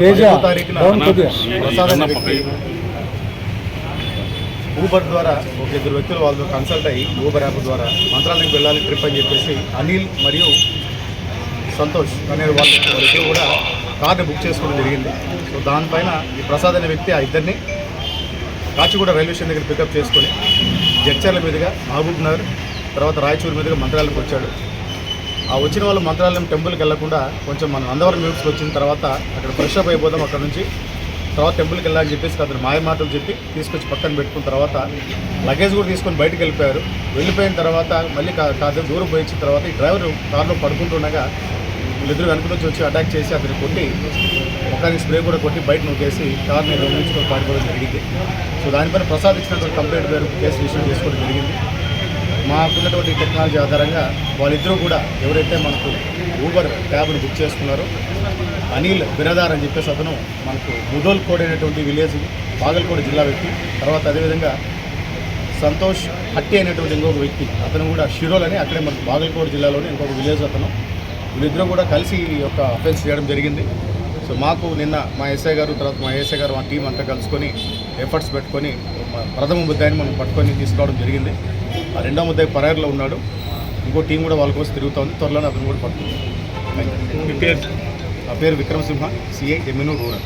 తేజ, ఐదో తారీఖున. ప్రసాద్ ఊబర్ ద్వారా ఒక ఇద్దరు వ్యక్తులు వాళ్ళతో కన్సల్ట్ అయ్యి ఊబర్ యాప్ ద్వారా మంత్రాలయం వెళ్ళాలి ట్రిప్ అని చెప్పేసి అనిల్ మరియు సంతోష్ అనే వాళ్ళు కూడా కార్డు బుక్ చేసుకోవడం జరిగింది. సో దానిపైన ఈ ప్రసాద్ అనే వ్యక్తి ఆ ఇద్దరిని కాచిగూడ రైల్వే స్టేషన్ దగ్గర పికప్ చేసుకొని జడ్చర్ల మీదుగా మహబూబ్ నగర్ తర్వాత రాయచూరు మీదుగా మంత్రాలయంకి వచ్చాడు. ఆ వచ్చిన వాళ్ళు మంత్రాలయం టెంపుల్కి వెళ్ళకుండా కొంచెం మనం అందవరం మ్యూట్స్కి వచ్చిన తర్వాత అక్కడ ఫ్రెష్ అప్ అయిపోదాం అక్కడ నుంచి. తర్వాత టెంపుల్కి వెళ్ళాలని చెప్పేసి అతను మాయ మాటలు చెప్పి తీసుకొచ్చి పక్కన పెట్టుకున్న తర్వాత లగేజ్ కూడా తీసుకొని బయటకు వెళ్ళిపోయారు. వెళ్ళిపోయిన తర్వాత మళ్ళీ కాదు దూరం పోయించిన తర్వాత ఈ డ్రైవర్ కారులో పడుకుంటుండగా వీళ్ళిద్దరు వెనక నుంచి వచ్చి అటాక్ చేసి అతను కొట్టి ముఖానికి స్ప్రే కూడా కొట్టి బయట నొక్కేసి కార్ని దొంగిలించుకొని పాడుకోవడం జరిగింది. సో దానిపైన ప్రసాద్ ఇచ్చినటువంటి కంప్లైంట్ పేరు కేసు రిజిస్టర్ చేసుకోవడం జరిగింది. మాకున్నటువంటి టెక్నాలజీ ఆధారంగా వాళ్ళిద్దరూ కూడా ఎవరైతే మనకు ఊబర్ క్యాబ్ను బుక్ చేసుకున్నారో అనిల్ బిరదార్ అని చెప్పేసి అతను మనకు ముదోల్ కోడ్ అనేటువంటి విలేజ్ బాగల్కోడ జిల్లా వ్యక్తి. తర్వాత అదేవిధంగా సంతోష్ హట్టి అనేటువంటి ఇంకొక వ్యక్తి. అతను కూడా షిరోల్ అని అక్కడే మనకు బాగల్కోట జిల్లాలోని ఇంకొక విలేజ్ అతను. వీళ్ళిద్దరూ కూడా కలిసి ఈ యొక్క అఫెన్స్ చేయడం జరిగింది. సో మాకు నిన్న మా ఎస్ఐ గారు తర్వాత మా ఎస్ఐ గారు మా టీం అంతా కలుసుకొని ఎఫర్ట్స్ పెట్టుకొని మా ప్రథమ ముద్దాయిని మనం పట్టుకొని తీసుకోవడం జరిగింది. రెండో ముద్దాయి పరారులో ఉన్నాడు. ఇంకో టీం కూడా వాళ్ళ కోసం తిరుగుతోంది. త్వరలోనే అతను కూడా పేరు? నా పేరు విక్రమసింహ సిఐ ఎమ్మెనూరు రూరల్